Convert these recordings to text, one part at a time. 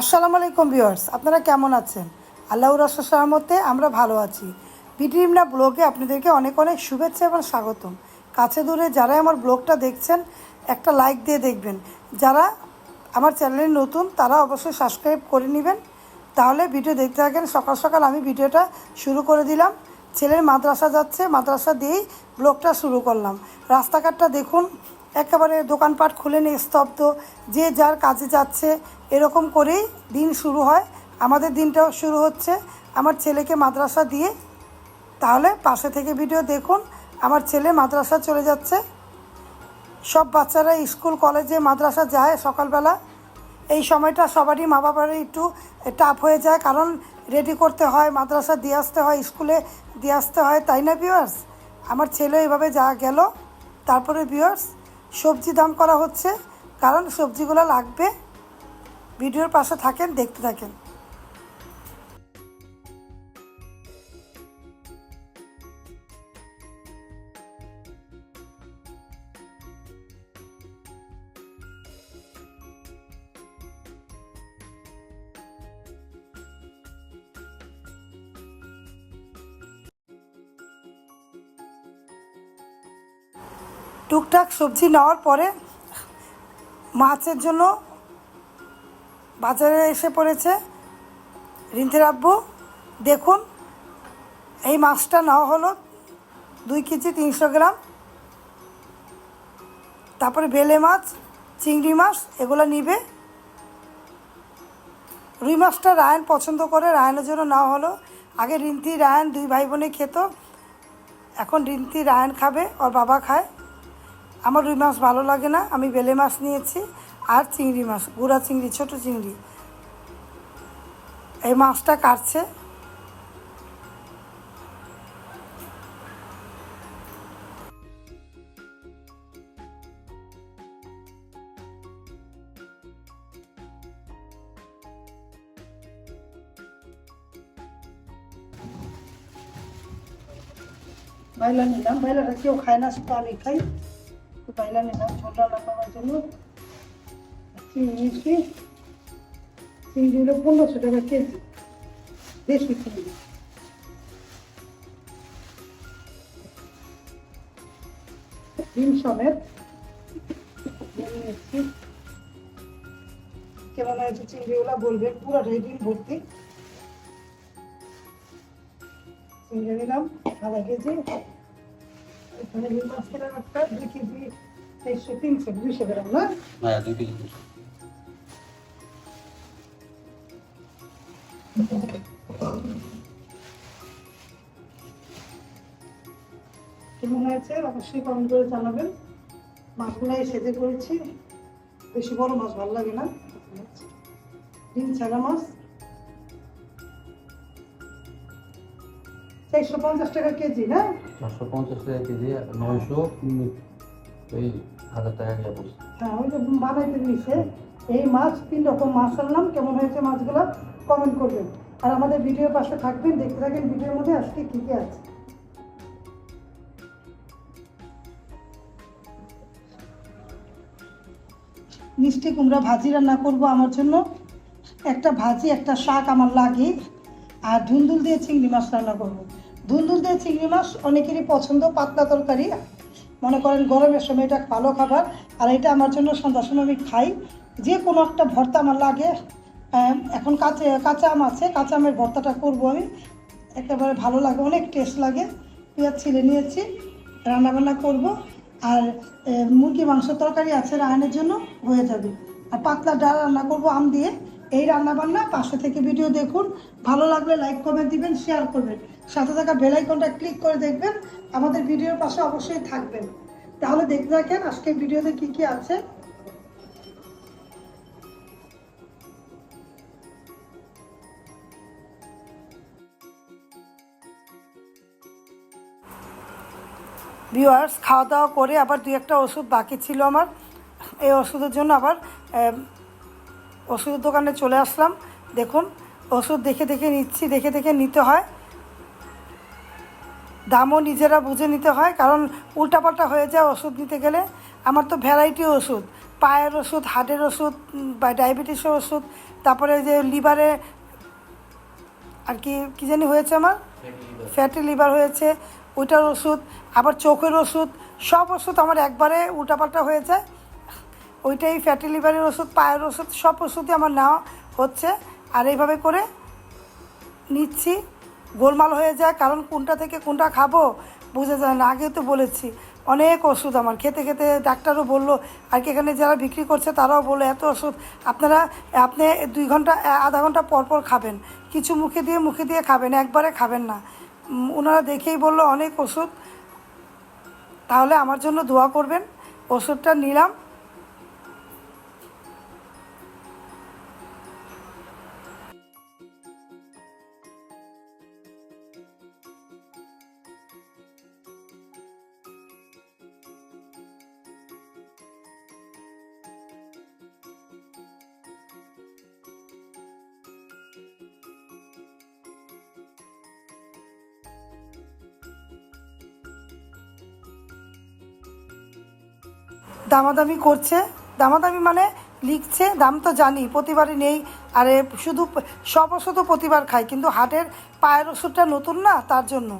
আসসালামু আলাইকুম ভিউয়ার্স, আপনারা কেমন আছেন? আল্লাহর রসের সহমতে আমরা ভালো আছি। বিটিমনা ব্লগে আপনাদেরকে অনেক অনেক শুভেচ্ছা এবং স্বাগতম। কাছে দূরে যারা আমার ব্লগটা দেখছেন, একটা লাইক দিয়ে দেখবেন। যারা আমার চ্যানেলে নতুন, তারা অবশ্যই সাবস্ক্রাইব করে নেবেন। তাহলে ভিডিও দেখতে থাকেন, সকাল সকাল আমি ভিডিওটা শুরু করে দিলাম। ছেলের মাদ্রাসা যাচ্ছে, মাদ্রাসা দিয়েই ব্লগটা শুরু করলাম। রাস্তাঘাটটা দেখুন একেবারে দোকানপাট খুলে নিয়ে স্তব্ধ। যে যার কাজে যাচ্ছে, এরকম করেই দিন শুরু হয়। আমাদের দিনটাও শুরু হচ্ছে। আমার ছেলেকে মাদ্রাসা দিয়ে। তাহলে পাশে থেকে ভিডিও দেখুন। আমার ছেলে মাদ্রাসা চলে যাচ্ছে। সব বাচ্চারা স্কুল, কলেজে মাদ্রাসা যায় সকালবেলা। এই সময়টা সবারই মা বাবার একটু টাফ হয়ে যায়। কারণ রেডি করতে হয়, মাদ্রাসা দিয়ে আসতে হয়, স্কুলে দিয়ে আসতে হয়। তাই না বিয়ার্স আমার ছেলে এভাবে যা গেল। তারপরে বিয়ার্স সবজি দাম করা হচ্ছে কারণ সবজিগুলো লাগবে। ভিডিওর পাশে থাকেন দেখতে থাকেন। টুকটাক সবজি নেওয়ার পরে মাছের জন্য বাজারে এসে পড়েছে। রিন্থের আব্বু, দেখুন, এই মাছটা নেওয়া হলো দুই কেজি তিনশো গ্রাম। তারপরে বেলে মাছ, চিংড়ি মাছ, এগুলো নিবে। রুই মাছটা রায়ন পছন্দ করে, রায়নের জন্য নেওয়া হলো। আগে রিন্তি, রায়ন দুই ভাই বোনে খেত, এখন রিন্তি, রায়ন খাবে, ওর বাবা খায়। আমার রুই মাছ ভালো লাগে না, আমি বেলে মাছ নিয়েছি আর চিংড়ি মাছ, গুঁড়া চিংড়ি, ছোট চিংড়ি। এই মাছটা কাটছে। বাইলা নিলাম, বাইলাটা কেউ খায় না, শুধু আমি খাই। তো বাইলা নিলাম ছোট করার জন্য চিংড়ি চিংড়ি হলো পনেরোশো টাকা কেজি, দেশি চিংড়ি ডিম সমেত নিয়ে নিয়েছি। কেমন হয়েছে চিংড়িগুলো বলবেন পুরোটাই ডিম ভর্তি। চিংড়ি নিলাম আধা কেজি। এখানে রুই মাছ কিলাম একটা দুই কেজি চারশো তিনশো দুইশো গ্রাম না? হ্যাঁ দুই কেজি দুশো কেমন হয়েছে? অবশ্যই কমেন্ট করে জানাবেন। মাছগুলাই সেজে করেছি। বেশি বড় মাছ ভালো লাগে না। ডিম ছাড়া মাছ। চারশো পঞ্চাশ টাকা কেজি না? চারশো পঞ্চাশ টাকা কেজি নয়শো ওই হাজার টাকা গিয়ে পড়ছে হ্যাঁ ওই যে বানাইতে দিয়েছে। এই মাছ তিন রকম মাছ আনলাম কেমন হয়েছে মাছগুলো কমেন্ট করবেন। আর আমাদের ভিডিওর পাশে থাকবেন দেখতে থাকেন ভিডিওর মধ্যে আজকে কী কী আছে। মিষ্টি কুমড়া ভাজি রান্না করব আমার জন্য। একটা ভাজি একটা শাক আমার লাগে। আর ধুন্দুল দিয়ে চিংড়ি মাছ রান্না করব। ধুন্দুল দিয়ে চিংড়ি মাছ অনেকেরই পছন্দ, পাতলা তরকারি। মনে করেন গরমের সময় এটা ভালো খাবার। আর এটা আমার জন্য সন্ধ্যার সময় আমি খাই। যে কোনো একটা ভর্তা আমার লাগে। এখন কাঁচা কাঁচা আম আছে। কাঁচা আমের ভর্তাটা করব আমি। একেবারে ভালো লাগে, অনেক টেস্ট লাগে। পেঁয়াজ ছিলে নিয়েছি, রান্নাবান্না করব। আর মুরগি মাংস তরকারি আছে রায়নের জন্য, হয়ে যাবে। আর পাতলা ডাল রান্না করব আম দিয়ে। এই রান্নাবান্না, পাশে থেকে ভিডিও দেখুন। ভালো লাগলে লাইক কমেন্ট দিবেন শেয়ার করবেন। সাথে থাকা বেল আইকনটা ক্লিক করে দেখবেন। আমাদের ভিডিওর পাশে অবশ্যই থাকবেন। তাহলে দেখতে থাকেন আজকে ভিডিওতে কি কি আছে। ভিউয়ার্স খাওয়া দাওয়া করে আবার দুই একটা ওষুধ বাকি ছিল আমার। এই ওষুধের জন্য আবার ওষুধের দোকানে চলে আসলাম। দেখুন, ওষুধ দেখে দেখে নিচ্ছি, দেখে দেখে নিতে হয়। দামও নিজেরা বুঝে নিতে হয়, কারণ উল্টাপাল্টা হয়ে যায় ওষুধ নিতে গেলে। আমার তো ভ্যারাইটি ওষুধ, পায়ের ওষুধ, হার্টের ওষুধ বা ডায়াবেটিসের ওষুধ, তারপরে যে লিভারে আর কি, কী জানি হয়েছে আমার? ফ্যাটি লিভার হয়েছে, ওইটার ওষুধ, আবার চোখের ওষুধ, সব ওষুধ আমার একবারে উল্টাপাল্টা হয়ে যায়। ওইটাই ফ্যাটি লিভারের ওষুধ, পায়ের ওষুধ, সব ওষুধই আমার নেওয়া হচ্ছে। আর এইভাবে করে নিচ্ছি। গোলমাল হয়ে যায়, কারণ কোনটা থেকে কোনটা খাব বুঝে যায় না। আগেও তো বলেছি, অনেক ওষুধ আমার। খেতে খেতে ডাক্তারও বলল, আর কি এখানে যারা বিক্রি করছে তারাও বলল, এত ওষুধ আপনারা, আপনি দুই ঘণ্টা, আধা ঘণ্টা পর পর খাবেন। কিছু মুখে দিয়ে মুখে দিয়ে খাবেন, একবারে খাবেন না। ওনারা দেখেই বলল, অনেক ওষুধ। তাহলে আমার জন্য দোয়া করবেন। ওষুধটা নিলাম দামাদামি করছে। দামাদামি মানে লিখছে, দাম তো জানি, প্রতিবারই নেই। আরে শুধু সব ওষুধও প্রতিবার খাই কিন্তু হাটের পায়ের ওষুধটা নতুন না, তার জন্য।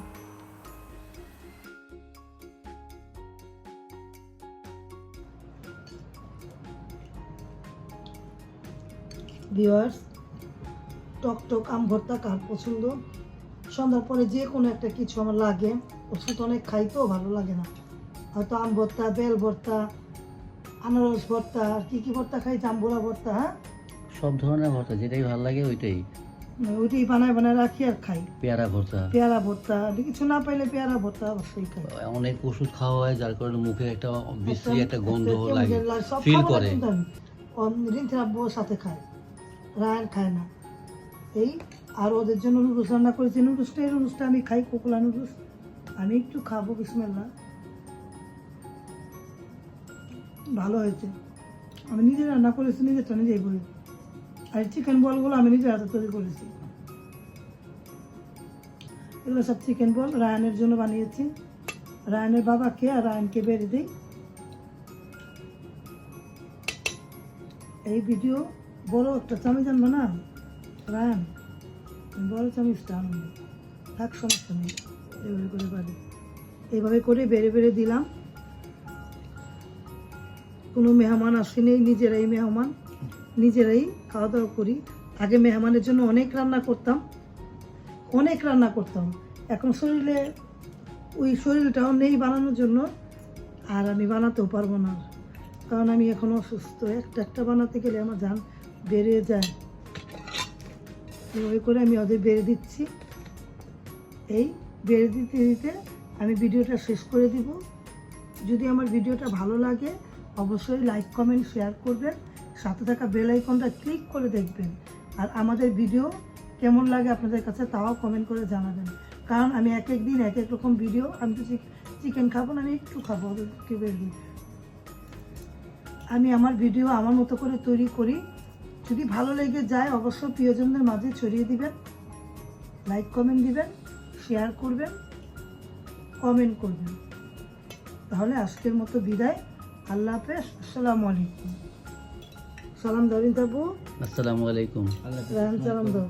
ভিওয়ার্স টক টক আম ভর্তা কার পছন্দ? সন্ধ্যার পরে যে কোনো একটা কিছু আমার লাগে। ওষুধ অনেক খাই তো, ভালো লাগে না। হয়তো আম ভর্তা, বেল ভর্তা আনারস ভর্তা আর কি কি ভর্তা খাই? জাম্বুরা ভর্তা হ্যাঁ? সব ধরনের ভর্তা যেটাই ভালো লাগে ওইটাই। ওইটাই বানায় বানায় রাখি আর খাই। পেয়ারা ভর্তা। পেয়ারা ভর্তা কিছু না পাইলে পেয়ারা ভর্তা অবশ্যই খাই। অনেক ওষুধ খাওয়া হয় যার কারণে মুখে একটা বিশ্রী একটা গন্ধ লাগে ফিল করে। রিন্থের আব্বুর সাথে খায় রায়ান খায় না। এই আর ওদের জন্য নুডলস রান্না করেছি নুডলসটা এই নুডলসটা আমি খাই কোকোলা নুডলস। আমি একটু খাব বিসমেল্লা ভালো হয়েছে। আমি নিজে রান্না করেছি নিজেরটা নিজেই বলি আর চিকেন বলগুলো আমি নিজের হাতে তৈরি করেছি। এগুলো সব চিকেন বল রায়ানের জন্য বানিয়েছি। রায়ানের বাবাকে আর রায়ানকে বেড়ে দিই। এই ভিডিও বড় একটা চামচ আনব না? রায়ান, বড় চামচটা আনব। থাক, সমস্যা নেই। এইভাবে করে বাড়ি। এইভাবে করে বেড়ে বেড়ে দিলাম। কোনো মেহমান আসেনি, নিজেরাই মেহমান, নিজেরাই খাওয়া দাওয়া করি। আগে মেহমানের জন্য অনেক রান্না করতাম, অনেক রান্না করতাম। এখন শরীরে ওই শরীরটাও নেই বানানোর জন্য, আর আমি বানাতেও পারব না। কারণ আমি এখন অসুস্থ, একটা একটা বানাতে গেলে আমার যান বেড়ে যায়। ওই করে আমি ওদের বেড়ে দিচ্ছি। এই বেড়ে দিতে দিতে আমি ভিডিওটা শেষ করে দিব। যদি আমার ভিডিওটা ভালো লাগে অবশ্যই লাইক কমেন্ট শেয়ার করবেন। সাথে থাকা বেল আইকনটা ক্লিক করে দেখবেন। আর আমাদের ভিডিও কেমন লাগে আপনাদের কাছে তাও কমেন্ট করে জানাবেন। কারণ আমি এক এক দিন এক এক রকম ভিডিও আমি তো চিকেন খাব না, আমি একটু খাব দিই আমি আমার ভিডিও আমার মতো করে তৈরি করি। যদি ভালো লেগে যায়, অবশ্যই প্রিয়জনদের মাঝে ছড়িয়ে দিবেন। লাইক কমেন্ট দিবেন শেয়ার করবেন কমেন্ট করবেন। তাহলে আজকের মতো বিদায়। আল্লাহ হাফেজ আসসালামু আলাইকুম। সালাম দাও রিন্তাবু আসসালামু আলাইকুম। সালাম দাও।